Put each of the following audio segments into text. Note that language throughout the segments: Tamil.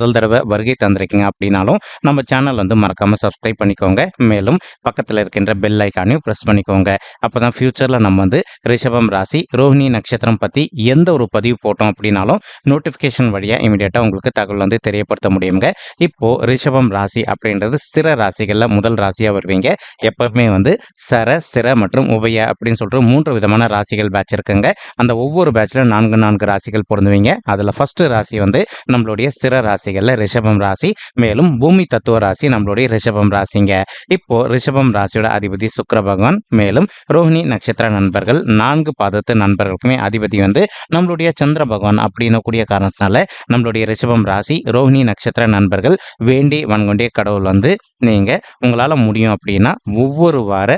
முதல் தடவை வருகை தந்திருக்கீங்க அப்படின்னாலும் நம்ம சேனல் வந்து மறக்காமல் சப்ஸ்கிரைப் பண்ணிக்கோங்க. மேலும் பக்கத்தில் இருக்கின்ற பெல் ஐக்கானையும் ப்ரெஸ் பண்ணிக்கோங்க. அப்போ தான் ஃப்யூச்சரில் நம்ம வந்து ரிஷபம் ராசி ரோஹிணி நட்சத்திரம் பற்றி எந்த ஒரு பதிவு போட்டோம் அப்படின்னாலும் நோட்டிஃபிகேஷன் வழியாக இமீடியட்டாக உங்களுக்கு தகவல் வந்து தெரியப்படுத்த முடியுங்க. இப்போது ரிஷபம் ராசி அப்படின்றது ஸ்திர ராசிகளில் முதல் ராசியாக வருவீங்க. எப்பவுமே வந்து சர ஸ்திர மற்றும் உபய அப்படின்னு சொல்லிட்டு மூன்று விதமான ராசிகள் பேட்ச் இருக்குங்க. அந்த ஒவ்வொரு பேட்சில் நான்கு நான்கு ராசிகள் பொருந்துவீங்க. அதில் ஃபஸ்ட்டு ராசி வந்து நம்மளுடைய ஸ்திர ராசி. ராசிகளில் ரிஷபம் ராசி மேலும் பூமி தத்துவ ராசி நம்மளுடைய ரிஷபம் ராசிங்க. இப்போ ரிஷபம் ராசியோட அதிபதி சுக்கர பகவான் மேலும் ரோஹிணி நட்சத்திர நண்பர்கள் நான்கு பாதத்து நண்பர்களுக்குமே அதிபதி வந்து நம்மளுடைய சந்திர பகவான் அப்படின்னு கூடிய காரணத்தினால நம்மளுடைய ரிஷபம் ராசி ரோஹிணி நட்சத்திர நண்பர்கள் வேண்டி வன்கொண்டே கடவுள் வந்து நீங்க உங்களால முடியும் அப்படின்னா ஒவ்வொரு வார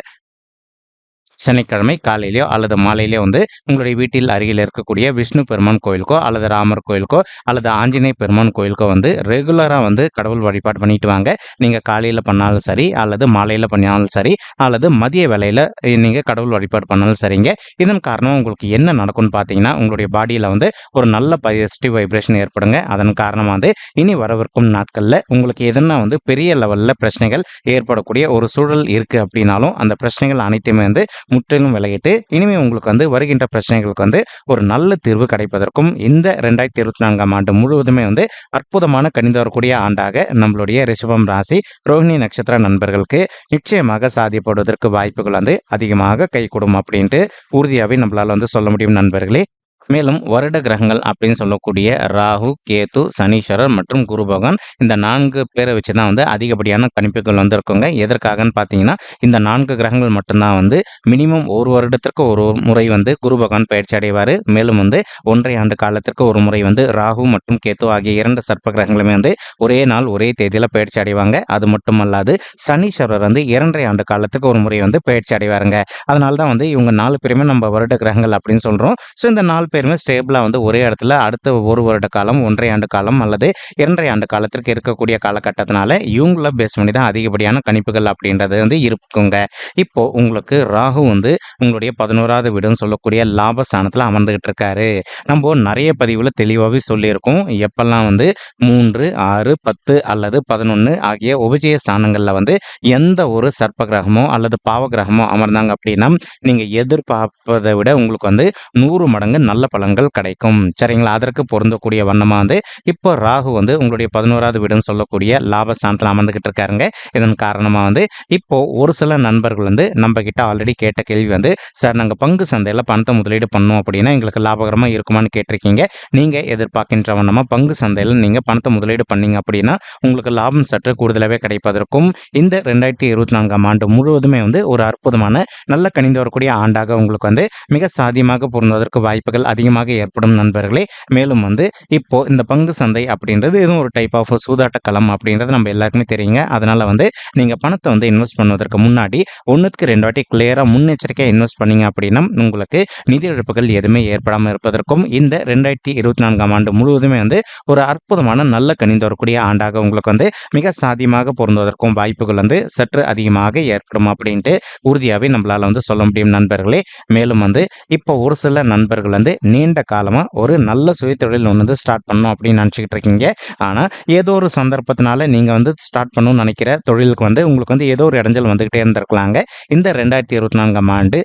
சனிக்கிழமை காலையிலையோ அல்லது மாலையிலேயோ வந்து உங்களுடைய வீட்டில் அருகில் இருக்கக்கூடிய விஷ்ணு பெருமான் கோயிலுக்கோ அல்லது ராமர் கோயிலுக்கோ அல்லது ஆஞ்சநேய பெருமான் கோயிலுக்கோ வந்து ரெகுலராக வந்து கடவுள் வழிபாடு பண்ணிட்டு வாங்க. நீங்கள் காலையில் பண்ணாலும் சரி அல்லது மாலையில் பண்ணாலும் சரி அல்லது மதிய வேலையில் நீங்கள் கடவுள் வழிபாடு பண்ணாலும் சரிங்க. இதன் காரணமாக உங்களுக்கு என்ன நடக்கும்னு பார்த்தீங்கன்னா உங்களுடைய பாடியில் வந்து ஒரு நல்ல பாசிட்டிவ் வைப்ரேஷன் ஏற்படுங்க. அதன் காரணமாக வந்து இனி வரவிருக்கும் நாட்களில் உங்களுக்கு எதுனா வந்து பெரிய லெவலில் பிரச்சனைகள் ஏற்படக்கூடிய ஒரு சூழல் இருக்குது அப்படின்னாலும் அந்த பிரச்சனைகள் அனைத்துமே வந்து முற்றிலும் விலகிட்டு இனிமே உங்களுக்கு வந்து வருகின்ற பிரச்சனைகளுக்கு வந்து ஒரு நல்ல தீர்வு கிடைப்பதற்கும் இந்த ரெண்டாயிரத்தி இருபத்தி நான்காம் ஆண்டு முழுவதுமே வந்து அற்புதமான கணிந்து வரக்கூடிய ஆண்டாக நம்மளுடைய ரிஷபம் ராசி ரோஹிணி நட்சத்திர நண்பர்களுக்கு நிச்சயமாக சாதியப்படுவதற்கு வாய்ப்புகள் வந்து அதிகமாக கைகூடும் அப்படின்ட்டு உறுதியாகவே நம்மளால் வந்து சொல்ல முடியும் நண்பர்களே. மேலும் வருட கிரகங்கள் அப்படின்னு சொல்லக்கூடிய ராகு கேத்து சனீஸ்வரர் மற்றும் குரு பகவான் இந்த நான்கு பேரை வச்சு தான் வந்து அதிகப்படியான கணிப்புகள் வந்திருக்குங்க. எதற்காகன்னு பார்த்தீங்கன்னா இந்த நான்கு கிரகங்கள் மட்டும்தான் வந்து மினிமம் ஒரு வருடத்திற்கு ஒரு முறை வந்து குரு பகவான் பயிற்சி அடைவார். மேலும் வந்து ஒன்றை ஆண்டு காலத்திற்கு ஒரு முறை வந்து ராகு மற்றும் கேத்து ஆகிய இரண்டு சர்ப்ப கிரகங்களுமே வந்து ஒரே நாள் ஒரே தேதியில் பயிற்சி அடைவாங்க. அது மட்டுமல்லாது சனீஸ்வரர் வந்து இரண்டரை ஆண்டு காலத்துக்கு ஒரு முறை வந்து பயிற்சி அடைவாருங்க. அதனால தான் வந்து இவங்க நாலு பேருமே நம்ம வருட கிரகங்கள் அப்படின்னு சொல்கிறோம் ஸோ இந்த நாலு பேருமே ஸ்டேபிளாக வந்து ஒரே இடத்துல அடுத்த ஒரு வருட காலம் ஒன்றரை ஆண்டு காலம் அல்லது இரண்டரை ஆண்டு காலத்திற்கு இருக்கக்கூடிய காலகட்டத்தினால இவங்கள பேஸ் பண்ணி தான் அதிகப்படியான கணிப்புகள் அப்படின்றது வந்து இருக்குங்க. இப்போ உங்களுக்கு ராகு வந்து உங்களுடைய பதினோராவது வீடுன்னு சொல்லக்கூடிய லாபஸ்தானத்தில் அமர்ந்துகிட்டு இருக்காரு. நம்ம நிறைய பதிவில் தெளிவாகவே சொல்லியிருக்கோம். எப்பெல்லாம் வந்து மூன்று ஆறு பத்து அல்லது பதினொன்று ஆகிய உபஜய ஸ்தானங்களில் வந்து எந்த ஒரு சர்ப்ப கிரகமோ அல்லது பாவ கிரகமோ அமர்ந்தாங்க அப்படின்னா நீங்கள் எதிர்பார்ப்பதை விட உங்களுக்கு வந்து நூறு மடங்கு நல்ல பலன்கள் கிடைக்கும். சரிங்களா? அதற்கு பொருந்தக்கூடிய வண்ணமாக வந்து இப்போ ராகு வந்து உங்களுடைய பதினோராவது வீடுன்னு சொல்லக்கூடிய லாபஸ்தானத்தில் அமர்ந்துகிட்டு இருக்காருங்க. இதன் காரணமாக வந்து இப்போ ஒரு சில நண்பர்கள் வந்து நம்ம கிட்ட ஆல்ரெடி கேட்ட கேள்வி வந்து சார் நாங்கள் பங்கு சந்தையில் பணத்தை முதலீடு பண்ணோம் அப்படின்னா எங்களுக்கு லாபகரமாக இருக்குமான்னு கேட்டிருக்கீங்க. நீங்கள் எதிர்பார்க்கின்ற வண்ணமாக பங்கு சந்தையில் நீங்கள் பணத்தை முதலீடு பண்ணீங்க அப்படின்னா உங்களுக்கு லாபம் சற்று கூடுதலாகவே கிடைப்பதற்கும் இந்த ரெண்டாயிரத்தி இருபத்தி நான்காம் ஆண்டு முழுவதுமே வந்து ஒரு அற்புதமான நல்ல கணிந்து வரக்கூடிய ஆண்டாக உங்களுக்கு வந்து மிக சாதியமாக பொருந்துவதற்கு வாய்ப்புகள் அதிகமாக ஏற்படும் நண்பர்களே. மேலும் வந்து இப்போ இந்த பங்கு சந்தை அப்படின்றது இதுவும் ஒரு டைப் ஆஃப் சூதாட்ட களம் அப்படின்றது நம்ம எல்லாருக்குமே தெரியுங்க. அதனால வந்து நீங்கள் பணத்தை வந்து இன்வெஸ்ட் பண்ணுவதற்கு முன்னாடி ஒன்றுக்கு ரெண்டு வாட்டி கிளியராக முன்னெச்சரிக்கையாக இன்வெஸ்ட் பண்ணீங்க அப்படின்னா உங்களுக்கு நிதி இழப்புகள் எதுவுமே ஏற்படாமல் இருப்பதற்கும் இந்த ரெண்டாயிரத்தி இருபத்தி நான்காம் ஆண்டு முழுவதுமே வந்து ஒரு அற்புதமான நல்ல கணிந்து வரக்கூடிய ஆண்டாக உங்களுக்கு வந்து மிக சாதியமாக பொருந்துவதற்கும் வாய்ப்புகள் வந்து சற்று அதிகமாக ஏற்படும் அப்படின்ட்டு உறுதியாகவே நம்மளால் வந்து சொல்ல முடியும் நண்பர்களே. மேலும் வந்து இப்போ ஒரு சில நண்பர்கள் வந்து நீண்ட காலமாக ஒரு நல்ல சுயத்தொழில் ஒன்று வந்து ஸ்டார்ட் பண்ணணும் அப்படின்னு நினச்சிக்கிட்டு இருக்கீங்க. ஆனால் ஏதோ ஒரு சந்தர்ப்பத்தினால நீங்கள் வந்து ஸ்டார்ட் பண்ணணும்னு நினைக்கிற தொழிலுக்கு வந்து உங்களுக்கு வந்து ஏதோ ஒரு இடைஞ்சல் வந்துக்கிட்டே இருந்திருக்கலாங்க. இந்த ரெண்டாயிரத்தி இருபத்தி நான்காம் ஆண்டு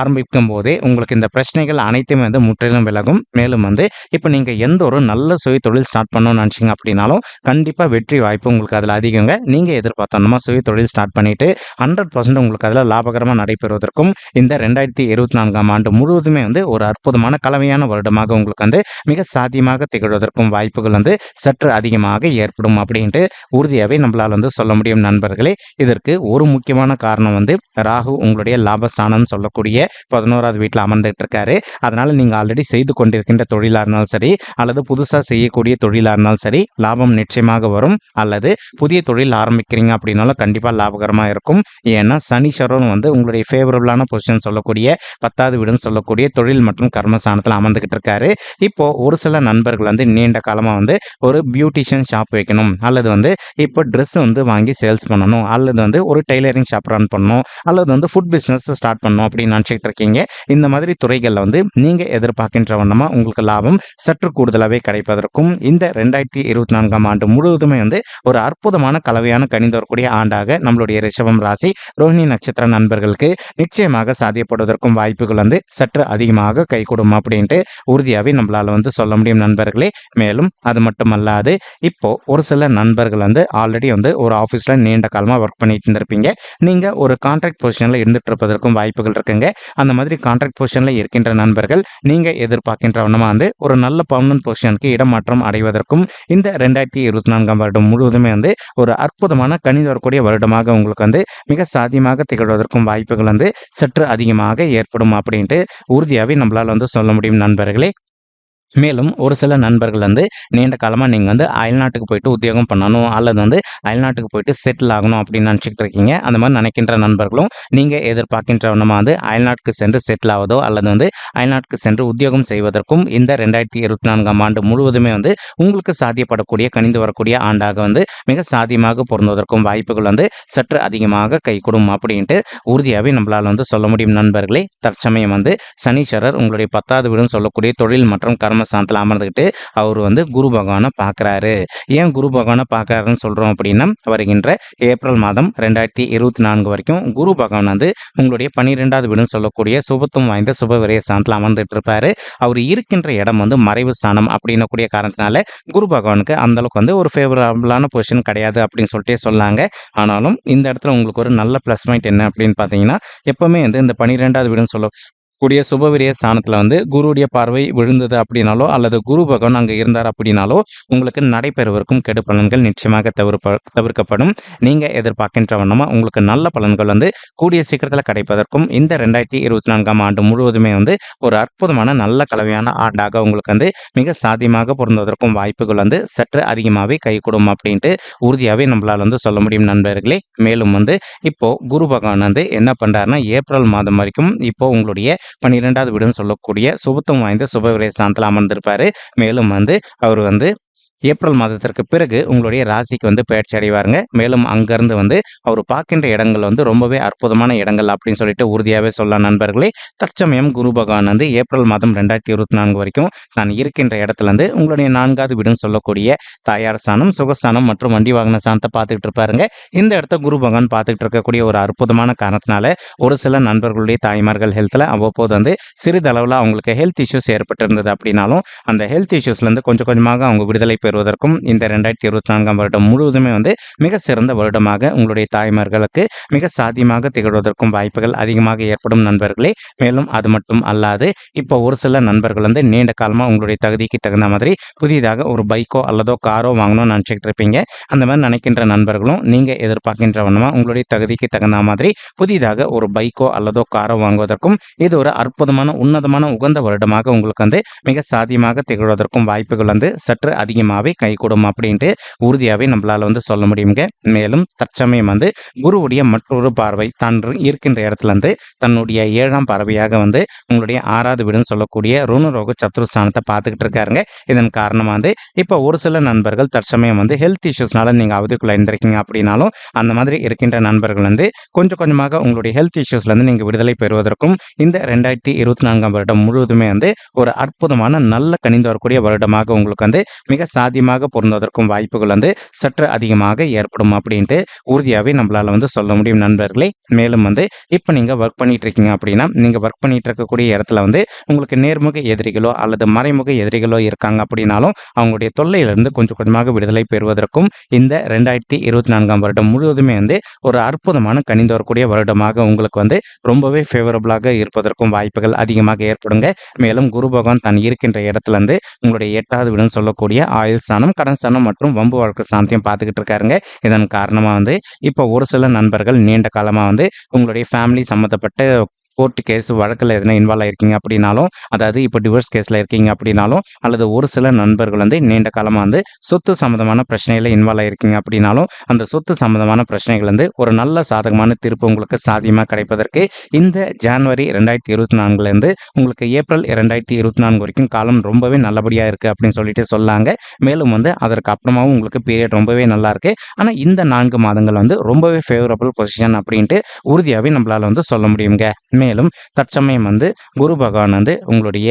ஆரம்பிக்கும் போதே உங்களுக்கு இந்த பிரச்சனைகள் அனைத்துமே வந்து முற்றிலும் விலகும். மேலும் வந்து இப்போ நீங்கள் எந்த ஒரு நல்ல சுயத்தொழில் ஸ்டார்ட் பண்ணணும்னு நினச்சிங்க அப்படின்னாலும் கண்டிப்பாக வெற்றி வாய்ப்பு உங்களுக்கு அதில் அதிகங்க. நீங்கள் எதிர்பார்த்தோம்னா சுயத்தொழில் ஸ்டார்ட் பண்ணிட்டு ஹண்ட்ரட் பர்சன்ட் உங்களுக்கு அதில் லாபகரமாக நடைபெறுவதற்கும் இந்த ரெண்டாயிரத்தி இருபத்தி நான்காம் ஆண்டு முழுவதுமே வந்து ஒரு அற்புதமான கலவை கலவையான வருடமாக உங்களுக்கு வந்து மிக சாத்தியமாக திகழ்வதற்கும் வாய்ப்புகள் வந்து சற்று அதிகமாக ஏற்படும் அப்படின்ட்டு உறுதியாகவே நம்மளால் வந்து சொல்ல முடியும் நண்பர்களே. இதற்கு ஒரு முக்கியமான காரணம் வந்து ராகு உங்களுடைய லாபஸ்தானம் சொல்லக்கூடிய பதினோராவது வீட்டில் அமர்ந்துகிட்டு இருக்காரு அதனால் நீங்கள் ஆல்ரெடி செய்து கொண்டிருக்கின்ற தொழிலாக இருந்தாலும் சரி அல்லது புதுசாக செய்யக்கூடிய தொழிலாக இருந்தாலும் சரி லாபம் நிச்சயமாக வரும். அல்லது புதிய தொழில் ஆரம்பிக்கிறீங்க அப்படின்னாலும் கண்டிப்பாக லாபகரமாக இருக்கும். ஏன்னா சனீஸ்வரன் வந்து உங்களுடைய ஃபேவரபுளான பொசிஷன் சொல்லக்கூடிய பத்தாவது வீடுன்னு சொல்லக்கூடிய தொழில் மற்றும் கர்மஸ்தானத்தில் அமர்ந்துகிட்டு இருக்காரு இப்போ ஒரு சில நண்பர்கள் வந்து நீண்ட காலமாக வந்து ஒரு பியூட்டிஷியன் ஷாப் வைக்கணும். அல்லது வந்து இப்போ ட்ரெஸ் வந்து வாங்கி சேல்ஸ் பண்ணணும். அல்லது வந்து ஒரு டெய்லரிங் ஷாப் ரன் பண்ணணும். அல்லது வந்து ஃபுட் பிஸ்னஸ் ஸ்டார்ட் பண்ணணும் அப்படின்னு நினச்சிக்கிட்டு இருக்கீங்க. இந்த மாதிரி துறைகளில் வந்து நீங்கள் எதிர்பார்க்கின்ற வண்ணமாக உங்களுக்கு லாபம் சற்று கூடுதலாகவே கிடைப்பதற்கும் இந்த ரெண்டாயிரத்தி இருபத்தி நான்காம் ஆண்டு முழுவதுமே வந்து ஒரு அற்புதமான கலவையான கணிந்து வரக்கூடிய ஆண்டாக நம்மளுடைய ரிஷபம் ராசி ரோஹிணி நட்சத்திர நண்பர்களுக்கு நிச்சயமாக சாத்தியப்படுவதற்கும் வாய்ப்புகள் வந்து சற்று அதிகமாக கைகூடும் அப்படின்ட்டு உறுதியாகவே நம்மளால் வந்து சொல்ல முடியும் நண்பர்களே. மேலும் அது மட்டுமல்லாது இப்போ ஒரு சில நண்பர்கள் வந்து ஆல்ரெடி வந்து ஒரு ஆஃபீஸில் நீண்ட காலமாக ஒர்க் பண்ணிட்டு இருந்திருப்பீங்க. நீங்கள் ஒரு கான்ட்ராக்ட் பொசிஷனில் இருந்துட்டு இருப்பதற்கும் வாய்ப்புகள் இருக்குங்க. அந்த மாதிரி கான்ட்ராக்ட் பொசிஷனில் இருக்கின்ற நண்பர்கள் நீங்கள் எதிர்பார்க்கின்ற வண்ணமாக வந்து ஒரு நல்ல பர்மனன்ட் பொசிஷனுக்கு இடமாற்றம் அடைவதற்கும் இந்த ரெண்டாயிரத்தி இருபத்தி நான்காம் வருடம் முழுவதுமே வந்து ஒரு அற்புதமான கணித வரக்கூடிய வருடமாக உங்களுக்கு வந்து மிக சாத்தியமாக திகழ்வதற்கும் வாய்ப்புகள் வந்து சற்று அதிகமாக ஏற்படும் அப்படின்ட்டு உறுதியாகவே நம்மளால் வந்து சொல்ல முடியும் நண்பர்களே. மேலும் ஒரு சில நண்பர்கள் வந்து நீண்ட காலமாக நீங்கள் வந்து அயல்நாட்டுக்கு போயிட்டு உத்தியோகம் பண்ணணும் அல்லது வந்து அயல்நாட்டுக்கு போயிட்டு செட்டில் ஆகணும் அப்படின்னு நினச்சிக்கிட்டு இருக்கீங்க. அந்த மாதிரி நினைக்கின்ற நண்பர்களும் நீங்கள் எதிர்பார்க்கின்ற வண்ணமாக வந்து அயல்நாட்டுக்கு சென்று செட்டில் ஆவதோ அல்லது வந்து அயல்நாட்டுக்கு சென்று உத்தியோகம் செய்வதற்கும் இந்த ரெண்டாயிரத்தி இருபத்தி நான்காம் ஆண்டு முழுவதுமே வந்து உங்களுக்கு சாத்தியப்படக்கூடிய கணிந்து வரக்கூடிய ஆண்டாக வந்து மிக சாத்தியமாக பொருந்துவதற்கும் வாய்ப்புகள் வந்து சற்று அதிகமாக கைகூடும் அப்படின்ட்டு உறுதியாகவே நம்மளால் வந்து சொல்ல முடியும் நண்பர்களே. தற்சமயம் வந்து சனீஸ்வரர் உங்களுடைய பத்தாவது வீடுன்னு சொல்லக்கூடிய தொழில் மற்றும் கர்ம ஸ்தானத்தில் அமர்ந்துக்கிட்டு அவர் வந்து குரு பகவானை பார்க்குறாரு ஏன் குரு பகவானை பார்க்குறாருன்னு சொல்கிறோம் அப்படின்னா வருகின்ற ஏப்ரல் மாதம் ரெண்டாயிரத்தி இருபத்தி நான்கு வரைக்கும் குரு பகவான் வந்து உங்களுடைய பன்னிரெண்டாவது வீடுன்னு சொல்லக்கூடிய சுபத்துவம் வாய்ந்த சுப விரய ஸ்தானத்தில் அமர்ந்துட்டு இருப்பாரு. அவர் இருக்கின்ற இடம் வந்து மறைவு ஸ்தானம் அப்படின்னக்கூடிய காரணத்தினால குரு பகவானுக்கு அந்த அளவுக்கு வந்து ஒரு ஃபேவரபுளான பொசிஷன் கிடையாது அப்படின்னு சொல்லிட்டே சொல்லாங்க ஆனாலும் இந்த இடத்துல உங்களுக்கு ஒரு நல்ல ப்ளஸ் பாயிண்ட் என்ன அப்படின்னு பார்த்தீங்கன்னா எப்பவுமே வந்து இந்த பன்னிரெண்டாவது வீடுன்னு சொல்ல கூடிய சுபவிரிய ஸ்தானத்தில் வந்து குருவுடைய பார்வை விழுந்தது அப்படின்னாலோ அல்லது குரு பகவான் அங்கே இருந்தார் அப்படின்னாலோ உங்களுக்கு நடைபெறுவதற்கும் கெடு பலன்கள் நிச்சயமாக தவிர்ப்ப தவிர்க்கப்படும். நீங்கள் எதிர்பார்க்கின்ற வண்ணமாக உங்களுக்கு நல்ல பலன்கள் வந்து கூடிய சீக்கிரத்தில் கிடைப்பதற்கும் இந்த ரெண்டாயிரத்தி இருபத்தி நான்காம் ஆண்டு முழுவதுமே வந்து ஒரு அற்புதமான நல்ல கலவையான ஆண்டாக உங்களுக்கு வந்து மிக சாத்தியமாக பொருந்துவதற்கும் வாய்ப்புகள் வந்து சற்று அதிகமாகவே கைகூடும் அப்படின்ட்டு உறுதியாகவே நம்மளால் வந்து சொல்ல முடியும் நண்பர்களே. மேலும் வந்து இப்போ குரு பகவான் வந்து என்ன பண்ணுறாருன்னா ஏப்ரல் மாதம் வரைக்கும் இப்போ உங்களுடைய பன்னிரெண்டாவது வீடுன்னு சொல்லக்கூடிய சுபத்துவம் வாய்ந்த சுபவிரய ஸ்தானத்தில் அமர்ந்திருப்பார். மேலும் வந்து அவர் வந்து ஏப்ரல் மாதத்திற்கு பிறகு உங்களுடைய ராசிக்கு வந்து பயிற்சி அடைவாருங்க. மேலும் அங்கேருந்து வந்து அவர் பார்க்கின்ற இடங்கள் வந்து ரொம்பவே அற்புதமான இடங்கள் அப்படின்னு சொல்லிட்டு உறுதியாகவே சொல்லலாம் நண்பர்களே. தற்சமயம் குரு பகவான் வந்து ஏப்ரல் மாதம் ரெண்டாயிரத்தி இருபத்தி நான்கு வரைக்கும் நான் இருக்கின்ற இடத்துல இருந்து உங்களுடைய நான்காவது வீடுன்னு சொல்லக்கூடிய தாயார் ஸ்தானம் சுகஸ்தானம் மற்றும் வண்டி வாகன ஸ்தானத்தை பார்த்துக்கிட்டு இருப்பாருங்க. இந்த இடத்த குரு பகவான் பார்த்துக்கிட்டு இருக்கக்கூடிய ஒரு அற்புதமான காரணத்தினால ஒரு சில நண்பர்களுடைய தாய்மார்கள் ஹெல்த்தில் அவ்வப்போது வந்து சிறிதளவில் அவங்களுக்கு ஹெல்த் இஷ்யூஸ் ஏற்பட்டிருந்தது அப்படின்னாலும் அந்த ஹெல்த் இஷ்யூஸ்லேருந்து கொஞ்சம் கொஞ்சமாக அவங்க விடுதலை பெறுவதற்கும் இந்த ரெண்டாயிரத்தி இருபத்தி நான்காம் வருடம் முழுவதுமே வந்து மிக சிறந்த வருடமாக உங்களுடைய தாய்மார்களுக்கு மிக சாத்தியமாக திகழ்வதற்கும் வாய்ப்புகள் அதிகமாக ஏற்படும் நண்பர்களே. மேலும் அது மட்டும் அல்லாது இப்போ ஒரு சில நண்பர்கள் வந்து நீண்ட காலமாக உங்களுடைய தகுதிக்கு தகுந்த மாதிரி புதிதாக ஒரு பைக்கோ அல்லதோ காரோ வாங்கணும்னு நினச்சிக்கிட்டு இருப்பீங்க அந்த மாதிரி நினைக்கின்ற நண்பர்களும் நீங்கள் எதிர்பார்க்கின்ற வண்ணமாக உங்களுடைய தகுதிக்கு தகுந்த மாதிரி புதிதாக ஒரு பைக்கோ அல்லதோ காரோ வாங்குவதற்கும் இது ஒரு அற்புதமான உன்னதமான உகந்த வருடமாக உங்களுக்கு வந்து மிக சாத்தியமாக திகழ்வதற்கும் வாய்ப்புகள் வந்து சற்று அதிகமாக அதிகமாகவே கைகூடும் அப்படின்ட்டு உறுதியாகவே நம்மளால் வந்து சொல்ல முடியுங்க மேலும் தற்சமயம் வந்து குருவுடைய மற்றொரு பார்வை தான் இருக்கின்ற இடத்துல இருந்து தன்னுடைய ஏழாம் பார்வையாக வந்து உங்களுடைய ஆறாவது வீடுன்னு சொல்லக்கூடிய ருணரோக சத்ருஸ்தானத்தை பார்த்துக்கிட்டு இருக்காருங்க. இதன் காரணமாக வந்து இப்போ ஒரு சில நண்பர்கள் தற்சமயம் வந்து ஹெல்த் இஷ்யூஸ்னால நீங்கள் அவதிக்குள்ளே இருந்திருக்கீங்க அப்படின்னாலும் அந்த மாதிரி இருக்கின்ற நண்பர்கள் வந்து கொஞ்சம் கொஞ்சமாக உங்களுடைய ஹெல்த் இஷ்யூஸ்லேருந்து நீங்கள் விடுதலை பெறுவதற்கும் இந்த ரெண்டாயிரத்தி இருபத்தி நான்காம் வருடம் முழுவதுமே வந்து ஒரு அற்புதமான நல்ல கணிந்து வரக்கூடிய வருடமாக உங்களுக்கு வந்து மிக சா சாத்தியமாக பொருந்துவதற்கும் வாய்ப்புகள் வந்து சற்று அதிகமாக ஏற்படும் அப்படின்ட்டு உறுதியாகவே நம்மளால் வந்து சொல்ல முடியும் நண்பர்களே. மேலும் வந்து இப்போ நீங்கள் ஒர்க் பண்ணிட்டு இருக்கீங்க அப்படின்னா நீங்கள் ஒர்க் பண்ணிட்டு இருக்கக்கூடிய இடத்துல வந்து உங்களுக்கு நேர்முக எதிரிகளோ அல்லது மறைமுக எதிரிகளோ இருக்காங்க அப்படின்னாலும் அவங்களுடைய தொல்லையிலிருந்து கொஞ்சம் கொஞ்சமாக விடுதலை பெறுவதற்கும் இந்த ரெண்டாயிரத்தி இருபத்தி நான்காம் வருடம் முழுவதுமே வந்து ஒரு அற்புதமான கணிந்து வரக்கூடிய வருடமாக உங்களுக்கு வந்து ரொம்பவே ஃபேவரபுளாக இருப்பதற்கும் வாய்ப்புகள் அதிகமாக ஏற்படுங்க. மேலும் குரு பகவான் தான் இருக்கின்ற இடத்துல இருந்து உங்களுடைய எட்டாவது விடம் சொல்லக்கூடிய ஆயுள் ஸ்தானம் கடன் ஸ்தானம் மற்றும் வம்பு வழக்கு சாந்தியம் பார்த்துக்கிட்டு இருக்காருங்க. இதன் காரணமாக வந்து இப்போ ஒரு சில நண்பர்கள் நீண்ட காலமாக வந்து உங்களுடைய ஃபேமிலி சம்மந்தப்பட்ட கோர்ட் கேஸ் வழக்கில் எதனா இன்வால்வ் ஆயிருக்கீங்க அப்படின்னாலும் அதாவது இப்போ டிவோர்ஸ் கேஸில் இருக்கீங்க அப்படின்னாலும் அல்லது ஒரு சில நண்பர்கள் வந்து நீண்ட காலமாக வந்து சொத்து சம்மந்தமான பிரச்சனையில் இன்வால்வ் ஆயிருக்கீங்க அப்படின்னாலும் அந்த சொத்து சம்மந்தமான பிரச்சனைகள் வந்து ஒரு நல்ல சாதகமான தீர்ப்பு உங்களுக்கு சாத்தியமாக கிடைப்பதற்கு இந்த ஜான்வரி ரெண்டாயிரத்தி இருபத்தி நான்குலேருந்து உங்களுக்கு ஏப்ரல் ரெண்டாயிரத்தி இருபத்தி நான்கு வரைக்கும் காலம் ரொம்பவே நல்லபடியாக இருக்குது அப்படின்னு சொல்லிட்டு சொல்லாங்க. மேலும் வந்து அதற்கு அப்புறமாவும் உங்களுக்கு பீரியட் ரொம்பவே நல்லா இருக்கு. ஆனால் இந்த நான்கு மாதங்கள் வந்து ரொம்பவே ஃபேவரபிள் பொசிஷன் அப்படின்ட்டு உறுதியாகவே நம்மளால் வந்து சொல்ல முடியுங்க. மேலும் தற்சமயம் வந்து குரு பகவான் வந்து உங்களுடைய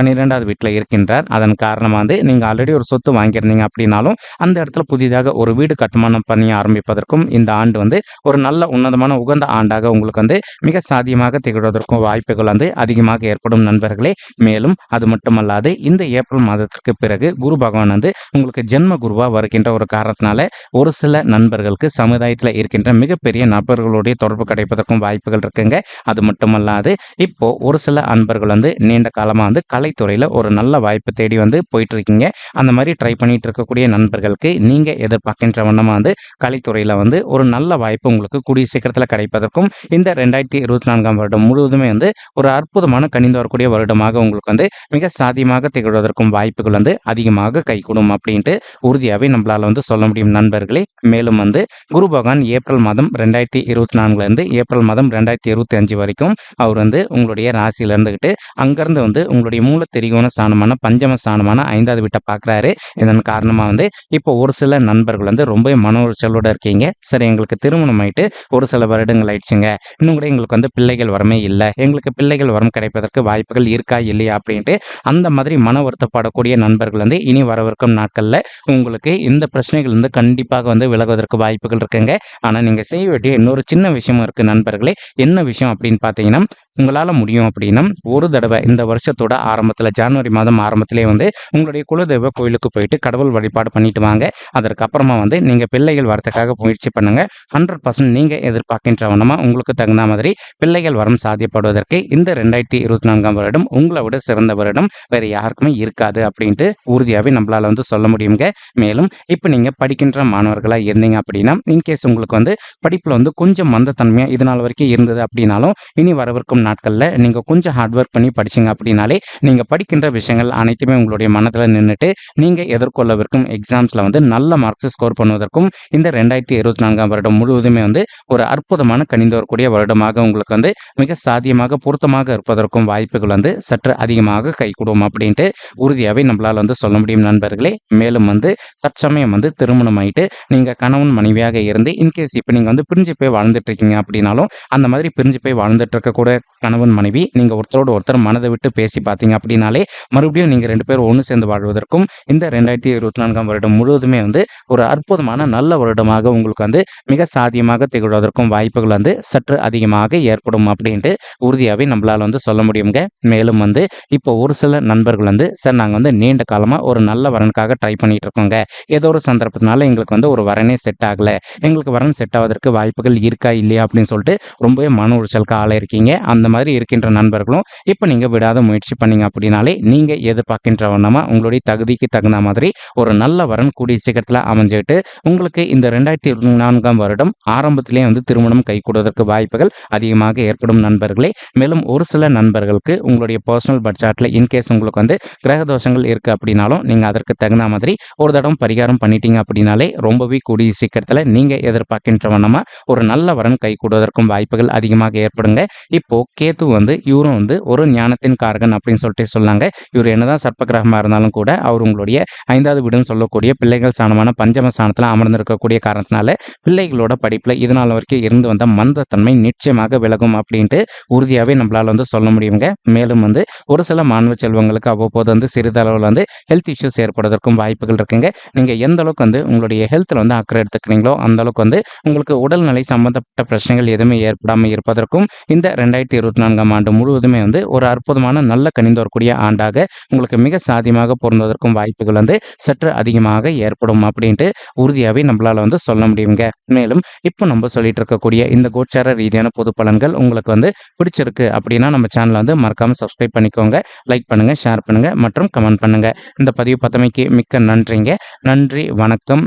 பன்னிரெண்டாவது வீட்டில் இருக்கின்றார். அதன் காரணமாக வந்து நீங்கள் ஆல்ரெடி ஒரு சொத்து வாங்கியிருந்தீங்க அப்படின்னாலும் அந்த இடத்துல புதிதாக ஒரு வீடு கட்டுமானம் பண்ணி ஆரம்பிப்பதற்கும் இந்த ஆண்டு வந்து ஒரு நல்ல உன்னதமான உகந்த ஆண்டாக உங்களுக்கு வந்து மிக சாத்தியமாக திகழ்வதற்கும் வாய்ப்புகள் வந்து அதிகமாக ஏற்படும் நண்பர்களே. மேலும் அது மட்டுமல்லாது இந்த ஏப்ரல் மாதத்திற்கு பிறகு குரு பகவான் வந்து உங்களுக்கு ஜென்ம குருவாக வருகின்ற ஒரு காரணத்தினால ஒரு சில நண்பர்களுக்கு சமுதாயத்தில் இருக்கின்ற மிகப்பெரிய நபர்களுடைய தொடர்பு கிடைப்பதற்கும் வாய்ப்புகள் இருக்குங்க. அது மட்டுமல்லாது இப்போ ஒரு சில அன்பர்கள் வந்து நீண்ட காலமாக வந்து கலை கலைத்துறையில் ஒரு நல்ல வாய்ப்பு தேடி வந்து போயிட்டுருக்கீங்க. அந்த மாதிரி ட்ரை பண்ணிட்டு இருக்கக்கூடிய நண்பர்களுக்கு நீங்கள் எதிர்பார்க்கின்ற வண்ணமாக வந்து கலைத்துறையில் வந்து ஒரு நல்ல வாய்ப்பு உங்களுக்கு கூடிய சீக்கிரத்தில் கிடைப்பதற்கும் இந்த ரெண்டாயிரத்தி இருபத்தி நான்காம் வருடம் முழுவதுமே வந்து ஒரு அற்புதமான கணிந்து வரக்கூடிய வருடமாக உங்களுக்கு வந்து மிக சாதியமாக திகழ்வதற்கும் வாய்ப்புகள் வந்து அதிகமாக கைகூடும் அப்படின்ட்டு உறுதியாகவே நம்மளால் வந்து சொல்ல முடியும் நண்பர்களே. மேலும் வந்து குரு பகவான் ஏப்ரல் மாதம் ரெண்டாயிரத்தி இருபத்தி நான்குலேருந்து ஏப்ரல் மாதம் ரெண்டாயிரத்தி இருபத்தி அஞ்சு வரைக்கும் அவர் வந்து உங்களுடைய ராசியில இருந்துக்கிட்டு அங்கேருந்து வந்து உங்களுடைய மூல திரிகோண ஸ்தானமான பஞ்சம ஸ்தானமான ஐந்தாவது வீட்டை பார்க்குறாரு. இதன் காரணமாக வந்து இப்போ ஒரு சில நண்பர்கள் வந்து ரொம்ப மன உளைச்சலோட இருக்கீங்க. சரி எங்களுக்கு திருமணம் ஆயிட்டு ஒரு சில வருடங்கள் ஆயிடுச்சுங்க. இன்னும் கூட எங்களுக்கு வந்து பிள்ளைகள் வரமே இல்லை. எங்களுக்கு பிள்ளைகள் வரம் கிடைப்பதற்கு வாய்ப்புகள் இருக்கா இல்லையா அப்படின்ட்டு அந்த மாதிரி மன வருத்தப்படக்கூடிய நண்பர்கள் வந்து இனி வரவிருக்கும் நாட்களில் உங்களுக்கு இந்த பிரச்சனைகள் வந்து கண்டிப்பாக வந்து விலகுவதற்கு வாய்ப்புகள் இருக்குங்க. ஆனால் நீங்கள் செய்ய வேண்டிய இன்னொரு சின்ன விஷயமும் இருக்குது நண்பர்களே. என்ன விஷயம் அப்படின்னு பார்த்தீங்கன்னா உங்களால் முடியும் அப்படின்னா ஒரு தடவை இந்த வருஷத்தோட ஆரம்பத்தில் ஜனவரி மாதம் ஆரம்பத்திலே வந்து உங்களுடைய குலதெய்வ கோயிலுக்கு போயிட்டு கடவுள் வழிபாடு பண்ணிட்டு வாங்க. அதற்கப்புறமா வந்து நீங்கள் பிள்ளைகள் வரத்துக்காக முயற்சி பண்ணுங்க. ஹண்ட்ரட் பர்சன்ட் நீங்கள் எதிர்பார்க்கின்ற வண்ணமாக உங்களுக்கு தகுந்த மாதிரி பிள்ளைகள் வரம் சாத்தியப்படுவதற்கு இந்த ரெண்டாயிரத்தி இருபத்தி நான்காம் வருடம் உங்களை விட சிறந்த வருடம். வேறு யாருக்குமே இருக்காது அப்படின்ட்டு உறுதியாகவே நம்மளால் வந்து சொல்ல முடியுங்க. மேலும் இப்போ நீங்கள் படிக்கின்ற மாணவர்களாக இருந்தீங்க அப்படின்னா இன்கேஸ் உங்களுக்கு வந்து படிப்பில் வந்து கொஞ்சம் மந்தத்தன்மையாக இது நாள் வரைக்கும் இருந்தது அப்படின்னாலும் இனி வரவிருக்கும் நாட்களில் நீங்கள் கொஞ்சம் ஹார்ட் ஒர்க் பண்ணி படிச்சிங்க அப்படின்னாலே நீங்கள் படிக்கின்ற விஷயங்கள் அனைத்துமே உங்களுடைய மனதில் நின்றுட்டு நீங்கள் எதிர்கொள்ளவிருக்கும் எக்ஸாம்ஸில் வந்து நல்ல மார்க்ஸ் ஸ்கோர் பண்ணுவதற்கும் இந்த ரெண்டாயிரத்தி இருபத்தி நான்காம் வருடம் முழுவதுமே வந்து ஒரு அற்புதமான கணிந்து வரக்கூடிய வருடமாக உங்களுக்கு வந்து மிக சாத்தியமாக பொருத்தமாக இருப்பதற்கும் வாய்ப்புகள் வந்து சற்று அதிகமாக கைகூடும் அப்படின்ட்டு உறுதியாகவே நம்மளால் வந்து சொல்ல முடியும் நண்பர்களே. மேலும் வந்து தற்சமயம் வந்து திருமணம் ஆயிட்டு நீங்கள் கணவன் மனைவியாக இருந்து இன்கேஸ் இப்போ நீங்கள் வந்து பிரிஞ்சு போய் வாழ்ந்துட்டு இருக்கீங்க அப்படின்னாலும் அந்த மாதிரி பிரிஞ்சு போய் வாழ்ந்துட்டு இருக்கக்கூட கணவன் மனைவி நீங்கள் ஒருத்தரோட ஒருத்தர் மனதை விட்டு பேசி பார்த்தீங்க அப்படின்னாலே மறுபடியும் நீங்கள் ரெண்டு பேரும் ஒன்று சேர்ந்து வாழ்வதற்கும் இந்த ரெண்டாயிரத்தி இருபத்தி நான்காம் வருடம் முழுவதுமே வந்து ஒரு அற்புதமான நல்ல வருடமாக உங்களுக்கு வந்து மிக சாதியமாக திகழ்வதற்கும் வாய்ப்புகள் வந்து சற்று அதிகமாக ஏற்படும் அப்படின்ட்டு உறுதியாகவே நம்மளால் வந்து சொல்ல முடியுங்க மேலும் வந்து இப்போ ஒரு சில நண்பர்கள் வந்து சார் நாங்கள் வந்து நீண்ட காலமாக ஒரு நல்ல வரனுக்காக ட்ரை பண்ணிட்டு இருக்கோங்க. ஏதோ ஒரு சந்தர்ப்பத்தினால எங்களுக்கு வந்து ஒரு வரனே செட் ஆகலை. எங்களுக்கு வரன் செட் ஆவதற்கு வாய்ப்புகள் இருக்கா இல்லையா? அப்படின்னு சொல்லிட்டு ரொம்பவே மன உளைச்சலுக்கு ஆளாயிருக்கீங்க. அந்த மாதிரி இருக்கின்ற நண்பர்களும் இப்போ நீங்கள் விடாத முயற்சி பண்ணீங்க அப்படின்னாலே நீங்கள் எதிர்பார்க்கின்ற வண்ணமாக உங்களுடைய தகுதிக்கு தகுந்த மாதிரி ஒரு நல்ல வரன் கூடிய சீக்கிரத்தில் அமைஞ்சுக்கிட்டு உங்களுக்கு இந்த ரெண்டாயிரத்தி இருபத்தி நான்காம் வருடம் ஆரம்பத்திலே வந்து திருமணம் கைகூடுவதற்கு வாய்ப்புகள் அதிகமாக ஏற்படும் நண்பர்களே. மேலும் ஒரு சில நண்பர்களுக்கு உங்களுடைய பர்சனல் பட்ஜெட்டில் இன்கேஸ் உங்களுக்கு வந்து கிரக தோஷங்கள் இருக்குது அப்படின்னாலும் நீங்கள் அதற்கு தகுந்த மாதிரி ஒரு தடவை பரிகாரம் பண்ணிட்டீங்க அப்படின்னாலே ரொம்பவே கூடிய சீக்கிரத்தில் நீங்கள் எதிர்பார்க்கின்ற வண்ணமாக ஒரு நல்ல வரன் கைகூடுவதற்கும் வாய்ப்புகள் அதிகமாக ஏற்படுங்க. இப்போ கேத்து வந்து இவரும் வந்து ஒரு ஞானத்தின் காரகன் அப்படின்னு சொல்லிட்டு சொல்லாங்க இவர் என்னதான் சர்ப்பகிரகமாக இருந்தாலும் கூட அவர் உங்களுடைய ஐந்தாவது வீடுன்னு சொல்லக்கூடிய பிள்ளைகள் சாணமான பஞ்சம ஸ்தானத்தில் அமர்ந்திருக்கக்கூடிய காரணத்தினால பிள்ளைகளோட படிப்பில் இதனால் வரைக்கும் இருந்து வந்த மந்தத்தன்மை நிச்சயமாக விலகும் அப்படின்ட்டு உறுதியாகவே நம்மளால் வந்து சொல்ல முடியுங்க. மேலும் வந்து ஒரு சில மாணவ செல்வங்களுக்கு அவ்வப்போது வந்து சிறிதளவில் வந்து ஹெல்த் இஷ்யூஸ் ஏற்படுவதற்கும் வாய்ப்புகள் இருக்குங்க. நீங்கள் எந்த அளவுக்கு வந்து உங்களுடைய ஹெல்த்தில் வந்து அக்கறை எடுத்துக்கிறீங்களோ அந்த அளவுக்கு வந்து உங்களுக்கு உடல்நிலை சம்பந்தப்பட்ட பிரச்சனைகள் எதுவுமே ஏற்படாமல் இருப்பதற்கும் இந்த ரெண்டாயிரத்தி இருபது இருபத்தி நான்காம் ஆண்டு முழுவதுமே வந்து ஒரு அற்புதமான நல்ல கணிந்து வரக்கூடிய ஆண்டாக உங்களுக்கு மிக சாதியமாக பொருந்துவதற்கும் வாய்ப்புகள் வந்து சற்று அதிகமாக ஏற்படும் அப்படின்ட்டு உறுதியாகவே நம்மளால் வந்து சொல்ல முடியுங்க மேலும் இப்போ நம்ம சொல்லிட்டு இருக்கக்கூடிய இந்த கோச்சார ரீதியான பொது பலன்கள் உங்களுக்கு வந்து பிடிச்சிருக்கு அப்படின்னா நம்ம சேனலை வந்து மறக்காமல் சப்ஸ்கிரைப் பண்ணிக்கோங்க. லைக் பண்ணுங்கள் ஷேர் பண்ணுங்கள் மற்றும் கமெண்ட் பண்ணுங்கள் இந்த பதிவு பத்தமைக்கு மிக்க நன்றிங்க. நன்றி வணக்கம்.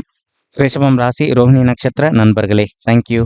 ரிஷபம் ராசி ரோஹிணி நட்சத்திர நண்பர்களே. தேங்க்யூ